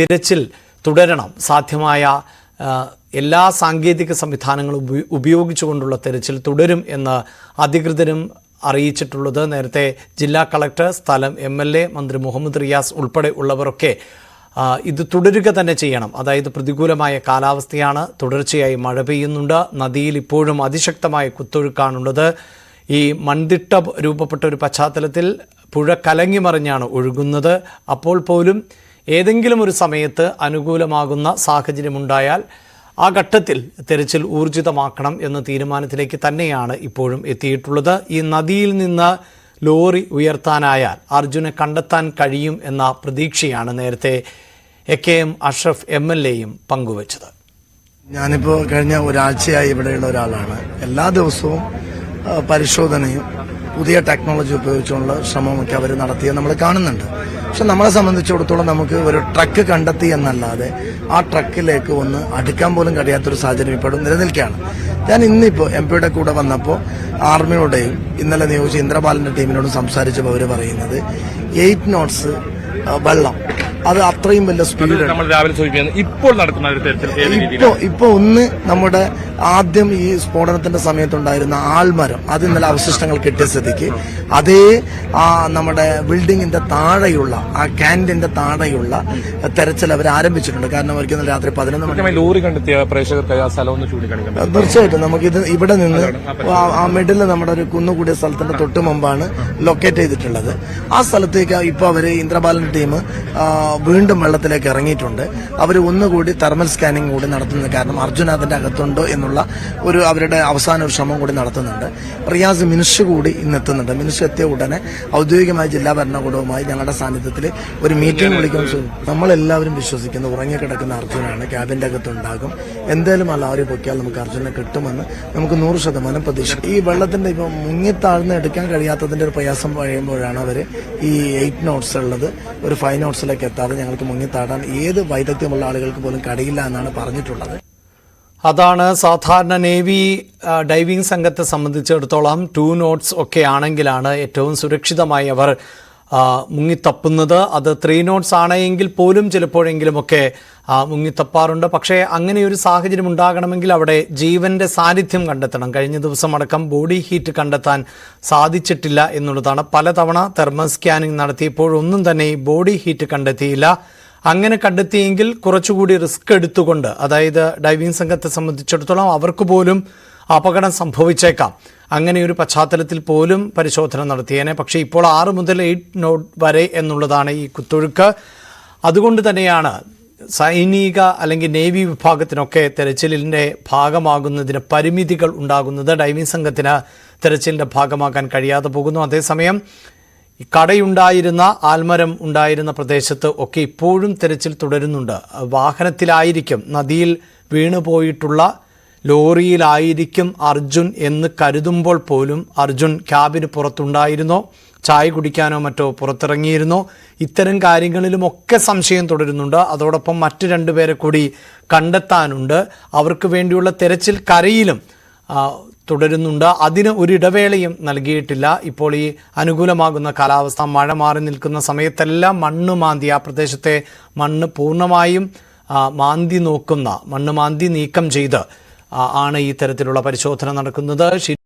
തിരച്ചിൽ തുടരണം. സാധ്യമായ എല്ലാ സാങ്കേതിക സംവിധാനങ്ങളും ഉപയോഗിച്ചുകൊണ്ടുള്ള തിരച്ചിൽ തുടരും എന്ന് അധികൃതരും അറിയിച്ചിട്ടുള്ളത് നേരത്തെ ജില്ലാ കളക്ടർ സ്ഥലം എം എൽ എ മന്ത്രി മുഹമ്മദ് റിയാസ് ഉൾപ്പെടെ ഉള്ളവരൊക്കെ ഇത് തുടരുക തന്നെ ചെയ്യണം. അതായത് പ്രതികൂലമായ കാലാവസ്ഥയാണ് തുടർച്ചയായി മഴ പെയ്യുന്നുണ്ട് നദിയിൽ ഇപ്പോഴും അതിശക്തമായ കുത്തൊഴുക്കാണുള്ളത്. ഈ മൺതിട്ട രൂപപ്പെട്ട ഒരു പശ്ചാത്തലത്തിൽ പുഴ കലങ്ങി മറിഞ്ഞാണ് ഒഴുകുന്നത്. അപ്പോൾ പോലും ഏതെങ്കിലും ഒരു സമയത്ത് അനുകൂലമാകുന്ന സാഹചര്യമുണ്ടായാൽ ആ ഘട്ടത്തിൽ തെരച്ചിൽ ഊർജിതമാക്കണം എന്ന തീരുമാനത്തിലേക്ക് തന്നെയാണ് ഇപ്പോഴും എത്തിയിട്ടുള്ളത്. ഈ നദിയിൽ നിന്ന് ലോറി ഉയർത്താനായാൽ അർജുനെ കണ്ടെത്താൻ കഴിയും എന്ന പ്രതീക്ഷയാണ് നേരത്തെ A K M Ashraf M L എയും പങ്കുവച്ചത്. ഞാനിപ്പോൾ കഴിഞ്ഞ ഒരാഴ്ചയായി ഇവിടെയുള്ള ഒരാളാണ്. എല്ലാ ദിവസവും പരിശോധനയും പുതിയ ടെക്നോളജി ഉപയോഗിച്ചുള്ള ശ്രമമൊക്കെ അവർ നടത്തിയത് നമ്മൾ കാണുന്നുണ്ട്. പക്ഷെ നമ്മളെ സംബന്ധിച്ചിടത്തോളം നമുക്ക് ഒരു ട്രക്ക് കണ്ടെത്തി എന്നല്ലാതെ ആ ട്രക്കിലേക്ക് ഒന്ന് അടുക്കാൻ പോലും കഴിയാത്തൊരു സാഹചര്യം ഇപ്പോഴും നിലനിൽക്കുകയാണ്. ഞാൻ ഇന്നിപ്പോൾ എം പിയുടെ കൂടെ വന്നപ്പോൾ ആർമിയോടെയും ഇന്നലെ നിയോഗിച്ച ഇന്ദ്രപാലിന്റെ ടീമിനോടും സംസാരിച്ചപ്പോൾ അവർ പറയുന്നത് എയ്റ്റ് നോട്ട്സ് വെള്ളം. അത് അത്രയും വലിയ സ്പീഡ് ഇപ്പോൾ ഇപ്പോൾ ഒന്ന് നമ്മുടെ ആദ്യം ഈ സ്ഫോടനത്തിന്റെ സമയത്തുണ്ടായിരുന്ന ആൽമരം അത് ഇന്നലെ അവശിഷ്ടങ്ങൾ കിട്ടിയ സ്ഥിതിക്ക് അതേ ആ നമ്മുടെ ബിൽഡിങ്ങിന്റെ താഴെയുള്ള ആ ക്യാന്റീന്റെ താഴെയുള്ള തെരച്ചിൽ അവർ ആരംഭിച്ചിട്ടുണ്ട്. കാരണം അവർക്ക് ഇന്നലെ രാത്രി പതിനൊന്ന് മണി ലോറി കണ്ടെത്തിയ പ്രേക്ഷകർക്ക് ആ സ്ഥലം ഒന്ന് ചൂണ്ടിക്കാണിക്കാം തീർച്ചയായിട്ടും. നമുക്കിത് ഇവിടെ നിന്ന് ആ- മിഡിൽ നമ്മുടെ ഒരു കുന്നുകൂടിയ സ്ഥലത്തിന്റെ തൊട്ട് മുമ്പാണ് ലൊക്കേറ്റ് ചെയ്തിട്ടുള്ളത്. ആ സ്ഥലത്തേക്ക് ഇപ്പൊ അവർ ഇന്ദ്രബാലൻ ടീം വീണ്ടും വെള്ളത്തിലേക്ക് ഇറങ്ങിയിട്ടുണ്ട്. അവർ ഒന്നുകൂടി തെർമൽ സ്കാനിങ് കൂടി നടത്തുന്നത് കാരണം അർജുന അതിന്റെ അകത്തുണ്ടോ എന്നുള്ള ഒരു അവരുടെ അവസാന ഒരു ശ്രമം കൂടി നടത്തുന്നുണ്ട്. റിയാസ് മിനിഷ് കൂടി ഇന്ന് എത്തുന്നുണ്ട്. മിനിഷ് എത്തിയ ഉടനെ ഔദ്യോഗികമായി ജില്ലാ ഭരണകൂടവുമായി ഞങ്ങളുടെ സാന്നിധ്യത്തിൽ ഒരു മീറ്റിംഗ് വിളിക്കാൻ നമ്മളെല്ലാവരും വിശ്വസിക്കുന്ന ഉറങ്ങിക്കിടക്കുന്ന അർജുനാണ് ക്യാബിന്റെ അകത്ത് ഉണ്ടാകും എന്തേലും ലോറി പൊക്കിയാൽ നമുക്ക് അർജുനെ കിട്ടുമെന്ന് നമുക്ക് നൂറ് ശതമാനം പ്രതീക്ഷ ഈ വെള്ളത്തിന്റെ ഇപ്പം മുങ്ങിത്താഴ്ന്ന് എടുക്കാൻ കഴിയാത്തതിന്റെ ഒരു പ്രയാസം കഴിയുമ്പോഴാണ് അവർ ഈ എയ്റ്റ് നോട്ട്സ് ഉള്ളത്. ഒരു ഫൈവ് നോട്ട്സിലേക്ക് എത്താതെ ഞങ്ങൾക്ക് മുങ്ങിത്താടാൻ ഏത് വൈദഗ്ധ്യമുള്ള ആളുകൾക്ക് പോലും കഴിയില്ല എന്നാണ് പറഞ്ഞിട്ടുള്ളത്. അതാണ് സാധാരണ നേവി ഡൈവിംഗ് സംഘത്തെ സംബന്ധിച്ചിടത്തോളം ടു നോട്ട്സ് ഒക്കെ ആണെങ്കിലാണ് ഏറ്റവും സുരക്ഷിതമായി അവർ മുങ്ങിത്തപ്പുന്നത്. അത് ത്രീ നോട്ട്സ് ആണെങ്കിൽ പോലും ചിലപ്പോഴെങ്കിലുമൊക്കെ മുങ്ങിത്തപ്പാറുണ്ട്. പക്ഷേ അങ്ങനെ ഒരു സാഹചര്യം ഉണ്ടാകണമെങ്കിൽ അവിടെ ജീവന്റെ സാന്നിധ്യം കണ്ടെത്തണം. കഴിഞ്ഞ ദിവസം അടക്കം ബോഡി ഹീറ്റ് കണ്ടെത്താൻ സാധിച്ചിട്ടില്ല എന്നുള്ളതാണ്. പലതവണ തെർമൽ സ്കാനിംഗ് നടത്തിയപ്പോഴൊന്നും തന്നെ ബോഡി ഹീറ്റ് കണ്ടെത്തിയില്ല. അങ്ങനെ കണ്ടെത്തിയെങ്കിൽ കുറച്ചുകൂടി റിസ്ക് എടുത്തുകൊണ്ട് അതായത് ഡൈവിംഗ് സംഘത്തെ സംബന്ധിച്ചിടത്തോളം അവർക്ക് പോലും അപകടം സംഭവിച്ചേക്കാം. അങ്ങനെ ഒരു പശ്ചാത്തലത്തിൽ പോലും പരിശോധന നടത്തിയേനെ. പക്ഷേ ഇപ്പോൾ ആറ് മുതൽ എയ്റ്റ് നോട്ട് വരെ എന്നുള്ളതാണ് ഈ കുത്തൊഴുക്ക്. അതുകൊണ്ട് തന്നെയാണ് സൈനിക അല്ലെങ്കിൽ നേവി വിഭാഗത്തിനൊക്കെ തെരച്ചിലിന്റെ ഭാഗമാകുന്നതിന് പരിമിതികൾ ഉണ്ടാകുന്നത്. ഡൈവിംഗ് സംഘത്തിന് തെരച്ചിലിന്റെ ഭാഗമാക്കാൻ കഴിയാതെ പോകുന്നു. അതേസമയം ഈ കടയുണ്ടായിരുന്ന ആൽമരം ഉണ്ടായിരുന്ന പ്രദേശത്ത് ഒക്കെ ഇപ്പോഴും തെരച്ചിൽ തുടരുന്നുണ്ട്. വാഹനത്തിലായിരിക്കും നദിയിൽ വീണുപോയിട്ടുള്ള ലോറിയിലായിരിക്കും അർജുൻ എന്ന് കരുതുമ്പോൾ പോലും അർജുൻ ക്യാബിന് പുറത്തുണ്ടായിരുന്നോ ചായ കുടിക്കാനോ മറ്റോ പുറത്തിറങ്ങിയിരുന്നോ? ഇത്തരം കാര്യങ്ങളിലുമൊക്കെ സംശയം തുടരുന്നുണ്ട്. അതോടൊപ്പം മറ്റു രണ്ടുപേരെ കൂടി കണ്ടെത്താനുണ്ട്. അവർക്ക് വേണ്ടിയുള്ള തെരച്ചിൽ കരയിലും തുടരുന്നുണ്ട്. അതിന് ഒരു ഇടവേളയും നൽകിയിട്ടില്ല. ഇപ്പോൾ ഈ അനുകൂലമാകുന്ന കാലാവസ്ഥ മഴ മാറി നിൽക്കുന്ന സമയത്തെല്ലാം മണ്ണ് മാന്തി ആ പ്രദേശത്തെ മണ്ണ് പൂർണമായും മാന്തി നോക്കുന്ന മണ്ണ് മാന്തി നീക്കം ചെയ്ത് ആണ് ഈ തരത്തിലുള്ള പരിശോധന നടക്കുന്നത്.